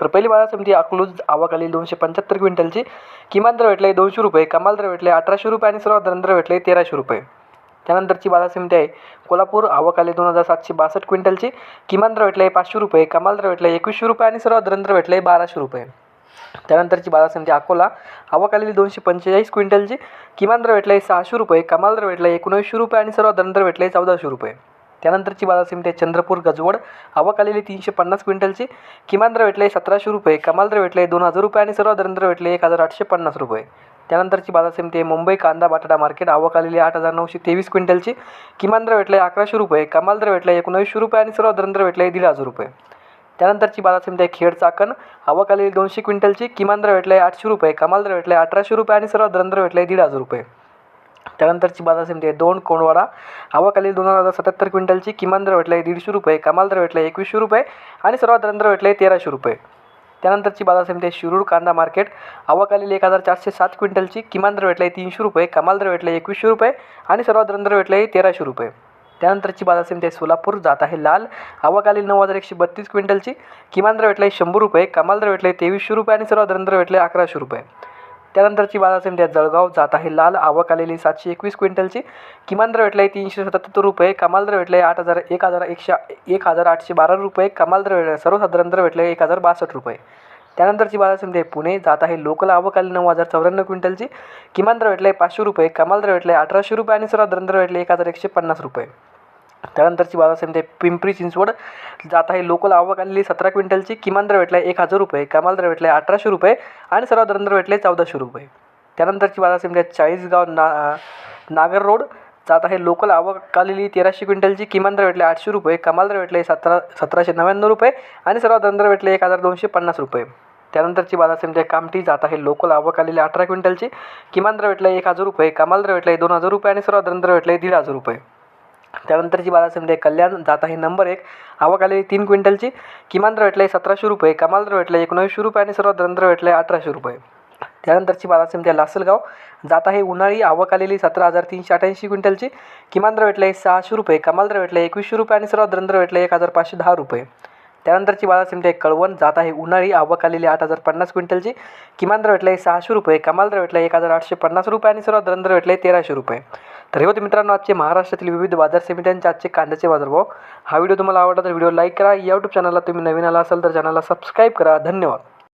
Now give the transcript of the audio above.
तर पहिली बाजार समिती अकलूज आवाखाली दोनशे पंच्याहत्तर क्विंटलची. किमान दर भेटले दोनशे रुपये कमाल दर भेटले अठराशे रुपये आणि सर्वात दर भेटले तेराशे रुपये. त्यानंतरची बाजार समिती आहे कोल्हापूर आवकाले दोन हजार सातशे बासष्ट क्विंटलची. किमान दर भेटले पाचशे रुपये कमाल दर भेटले एकवीसशे रुपये आणि सर्वात दर भेटले बाराशे रुपये. त्यानंतरची बाजार समिती अकोला आवकालेली दोनशे पंचेचाळीस क्विंटलची. किमान दर भेटले सहाशे रुपये कमाल दर भेटले एकोणीसशे रुपये आणि सर्वात दर भेटले चौदाशे रुपये. त्यानंतरची बाजार समिती आहे चंद्रपूर गजवड. आवकालेली तीनशे पन्नास क्विंटलची. किमान दर भेटले सतराशे रुपये कमाल दर भेटले दोन हजार रुपये आणि सर्व दर भेटले एक हजार आठशे पन्नास रुपये. त्यानंतरची बाजार समिती आहे मुंबई कांदा बटाटा मार्केट. आवक आलेली आठ हजार नऊशे तेवीस क्विंटलची. किमान दर भेटले अकराशे रुपये कमाल दर भेटले एकोणावीसशे रुपये आणि सर्व दर भेटले दीड हजार रुपये. त्यानंतरची बाजार समिती आहे खेड चाकण. आवक आलेली दोनशे क्विंटलची. किमान दर भेटले आठशे रुपये कमाल दर भेटले अठराशे रुपये आणि सर्व दर भेटले दीड हजार रुपये. त्यानंतरची बाजार समिती आहे दोन कोंडवाडा. आवक दोन हजार सत्याहत्तर क्विंटलची किमान दर आहे दीडशे रुपये कमाल दर आहे एकवीसशे रुपये आणि सर्वात दर भेटले तेराशे रुपये. त्यानंतरची बाजार समिती आहे शिरूर कांदा मार्केट. आवाखालील एक हजार चारशे सात क्विंटलची किमान दर आहे तीनशे रुपये कमाल दर भेटले एकवीसशे रुपये आणि सर्वात दर आहे तेराशे रुपये. त्यानंतरची बाजार समिती आहे सोलापूर जात आहे लाल. आवाखालील नऊ हजार एकशे बत्तीस क्विंटलची किमान दर आहे शंभर रुपये कमाल दर भेटले तेवीसशे रुपये आणि सर्वात दर भेटले अकराशे रुपये. त्यानंतरची बाजार समिती आहे जळगाव जात आहे. लाल आवक आलेली सातशे एकवीस क्विंटलची. किमान दर आहे तीनशे सत्याहत्तर रुपये. कमाल दर आहे आठ हजार एक हजार एकशे एक हजार आठशे बारा रुपये. कमाल दर भेटले सर्वसाधारण दर भेटले एक हजार बासष्ट रुपये. त्यानंतरची बाजार समिती आहे पुणे. जात आहे लोकल आवक आली नऊ हजार चौऱ्याण्णव क्विंटलची. किमान दर आहे पाचशे रुपये. कमाल दर भेटले अठराशे रुपये आणि सर्वात दर भेटले एक हजार एकशे पन्नास रुपये. त्यानंतरची बाजार समिती आहे पिंपरी चिंचवड. जात आहे लोकल आवक आलेली सतरा क्विंटलची. किमान दर आहे एक हजार रुपये. कमाल दर भेटले अठराशे रुपये आणि सर्व दर भेटले चौदाशे रुपये. त्यानंतरची बाजार समिती आहे चाळीसगाव ना नागर रोड. जात आहे लोकल आवक आलेली तेराशे क्विंटलची. किमान दर भेटले आठशे रुपये. कमाल दर भेटले सतरा सतराशे नव्याण्णव रुपये आणि सर्व दर भेटले एक हजार दोनशे पन्नास रुपये. त्यानंतरची बाजार समिती आहे कामठी. जात आहे लोकल आवक आलेली अठरा क्विंटलची. किमान दर भेटले एक हजार रुपये. कमाल दर भेटले दोन हजार रुपये आणि सर्व दर भेटले दीड हजार रुपये. त्यानंतरची बाजार समिती आहे कल्याण जात आहे नंबर एक. आवक आलेली तीन क्विंटलची. किमान दर भेटले सतराशे रुपये कमाल दर भेटले एकोणीसशे रुपये आणि सर्वात दर भेटले अठराशे रुपये. त्यानंतरची बाजार समिती आहे लासलगाव. जात आहे उन्हाळी आवक आलेली सतरा हजार तीनशे अठ्याऐंशी क्विंटलची. किमान दर आहे सहाशे रुपये कमाल दर भेटले एकवीसशे रुपये आणि सर्वात दर आहे एक हजार पाचशे दहा रुपये. त्यानंतरची बाजार समिती आहे कळवण जात आहे. उन्हाळी आवक आलेली आठ हजार पन्नास क्विंटलची. किमान दर भेटले सहाशे रुपये कमाल दर भेटला एक हजार आठशे पन्नास रुपये आणि सर्वात दर भेटले तेराशे रुपये. तर हे होते मित्रांनो आजचे महाराष्ट्रातील विविध बाजार समित्यांचे आजचे कांद्याचे बाजारभाव. हा व्हिडिओ तुम्हाला आवडला तर व्हिडिओ लाईक करा. या यूट्यूब चॅनलला तुम्ही नवीन आला असाल तर चॅनलला सबस्क्राईब करा. धन्यवाद.